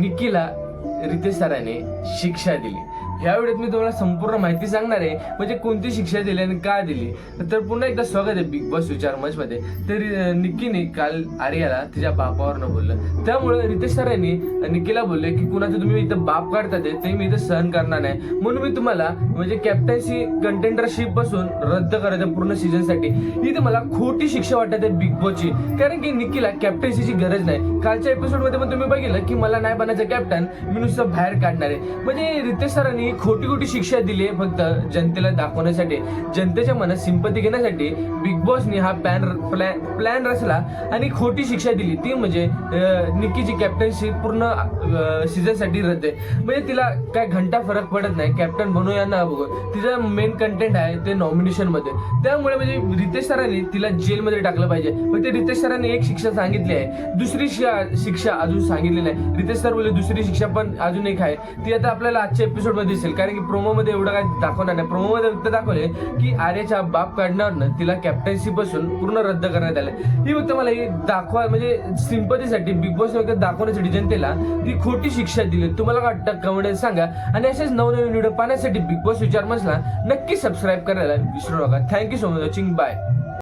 निकीला रितेश सराने शिक्षा दिली. ह्या वेळेत मी तुम्हाला संपूर्ण माहिती सांगणार आहे. म्हणजे कोणती शिक्षा दिली आणि का दिली. तर पुन्हा एकदा स्वागत आहे बिग बॉस विचार मंच मध्ये तर निक्कीने काल आर्याला तिच्या बापावरनं बोललं. त्यामुळे रितेश सरांनी निकीला बोलले की कुणाचं तुम्ही इथं बाप काढतात ते मी इथं सहन करणार नाही. म्हणून मी तुम्हाला म्हणजे कॅप्टन्सी कंटेंडरशिपपासून रद्द करायचं पूर्ण सीझनसाठी इथे मला खोटी शिक्षा वाटत आहे बिग बॉसची कारण की निकीला कॅप्टन्सीची गरज नाही. कालच्या एपिसोडमध्ये पण तुम्ही बघितलं की मला नाही बनायचं कॅप्टन मी नुसतं बाहेर काढणार आहे. म्हणजे रितेश सरांनी खोटी खोटी शिक्षा दिली आहे फक्त जनतेला दाखवण्यासाठी. जनतेच्या मनात सिंपती घेण्यासाठी बिग बॉसनी हा प्लॅन प्लॅन प्लॅन रचला आणि खोटी शिक्षा दिली. ती म्हणजे निक्कीची कॅप्टनशिप पूर्ण सीझनसाठी रद्द आहे. म्हणजे तिला काय घंटा फरक पडत नाही. कॅप्टन बनूया ना बघून तिचा मेन कंटेंट आहे ते नॉमिनेशनमध्ये. त्यामुळे म्हणजे रितेश सरांनी तिला जेलमध्ये टाकलं पाहिजे. मग ते रितेश सरांनी एक शिक्षा सांगितली आहे. दुसरी शिक्षा अजून सांगितली नाही. रितेश सर बोलले दुसरी शिक्षा पण अजून एक आहे. ती आता आपल्याला आजच्या एपिसोडमध्ये दिसेल. कारण की प्रोमो मध्ये एवढं काय दाखवणार नाही. प्रोमोमध्ये फक्त दाखवले की आर्याच्या बाप काढण्यावरनं तिला कॅप्टन्सी पासून पूर्ण रद्द करण्यात आलं ही फक्त मला ही दाखवा म्हणजे सिंपतीसाठी बिग बॉस वगैरे दाखवण्यासाठी जनतेला ती खोटी शिक्षा दिली. तुम्हाला काय वाटतं? कमेंट सांगा. आणि असेच नवनवीन व्हिडिओ पाहण्यासाठी बिग बॉस विचार मसला नक्की सबस्क्राईब करायला विसरू नका. Thank you so much watching bye